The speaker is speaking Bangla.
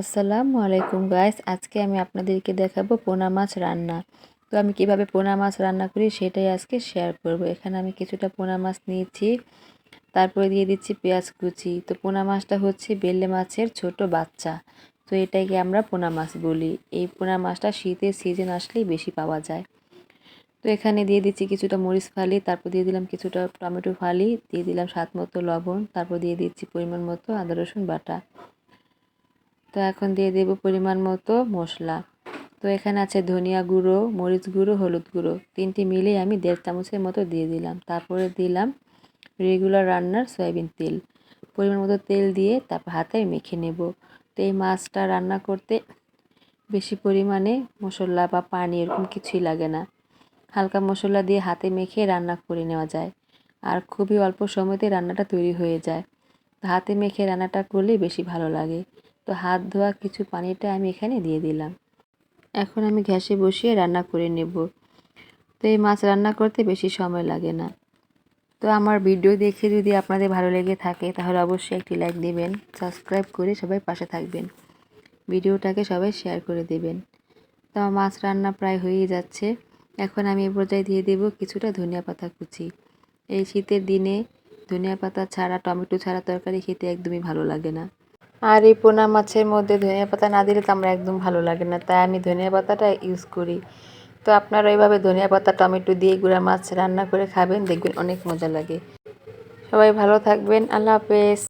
আসসালামু আলাইকুম গাইস, আজকে আমি আপনাদেরকে দেখাবো পোনা মাছ রান্না। তো আমি কীভাবে পোনা মাছ রান্না করি সেটাই আজকে শেয়ার করব। এখানে আমি কিছুটা পোনা মাছ নিয়েছি, তারপরে দিয়ে দিচ্ছি পেঁয়াজ কুচি। তো পোনা মাছটা হচ্ছে বেলে মাছের ছোট বাচ্চা। তো এটাকে আমরা পোনা মাছ বলি। এই পোনা মাছটা শীতের সিজন আসলেই বেশি পাওয়া যায়। তো এখানে দিয়ে দিচ্ছি কিছুটা মরিচ ফালি, তারপর দিয়ে দিলাম কিছুটা টমেটো ফালি, দিয়ে দিলাম স্বাদ মতো লবণ, তারপর দিয়ে দিচ্ছি পরিমাণ মতো আদা রসুন বাটা। তো এখন দিয়ে দেব পরিমাণ মতো মশলা। তো এখানে আছে ধনিয়া গুঁড়ো, মরিচ গুঁড়ো, হলুদ গুঁড়ো। তিনটি মিলে আমি দেড় চামচের মতো দিয়ে দিলাম। তারপরে দিলাম রেগুলার রান্নার সয়াবিন তেল। পরিমাণ মতো তেল দিয়ে তারপর হাতে মেখে নেব। তো এই মাছটা রান্না করতে বেশি পরিমাণে মশলা বা পানি এরকম কিছুই লাগে না। হালকা মশলা দিয়ে হাতে মেখে রান্না করে নেওয়া যায়। আর খুবই অল্প সময়তে রান্নাটা তৈরি হয়ে যায়। হাতে মেখে রান্নাটা করলেই বেশি ভালো লাগে। তো হাত ধোয়া কিছু পানিটা আমি এখানে দিয়ে দিলাম। এখন আমি গ্যাসে বসিয়ে রান্না করে নেব। তো এই মাছ রান্না করতে বেশি সময় লাগে না। তো আমার ভিডিও দেখে যদি আপনাদের ভালো লেগে থাকে, তাহলে অবশ্যই একটি লাইক দিবেন, সাবস্ক্রাইব করে সবাই পাশে থাকবেন। ভিডিওটাকে সবাই শেয়ার করে দেবেন। তো আমার মাছ রান্না প্রায় হয়েই যাচ্ছে। এখন আমি এ পর্যায়ে দিয়ে দেব কিছুটা ধনিয়া পাতা কুচি। এই শীতের দিনে ধনিয়া পাতা ছাড়া, টমেটো ছাড়া তরকারি খেতে একদমই ভালো লাগে না। আর এই পোনা মাছের মধ্যে ধনিয়া পাতা না দিলে তো আমার একদম ভালো লাগে না, তাই আমি ধনিয়া পাতাটা ইউজ করি। তো আপনারা এইভাবে ধনিয়া পাতা, টমেটো দিয়ে গুঁড়া মাছ রান্না করে খাবেন, দেখবেন অনেক মজা লাগে। সবাই ভালো থাকবেন, আল্লাহ হাফেজ।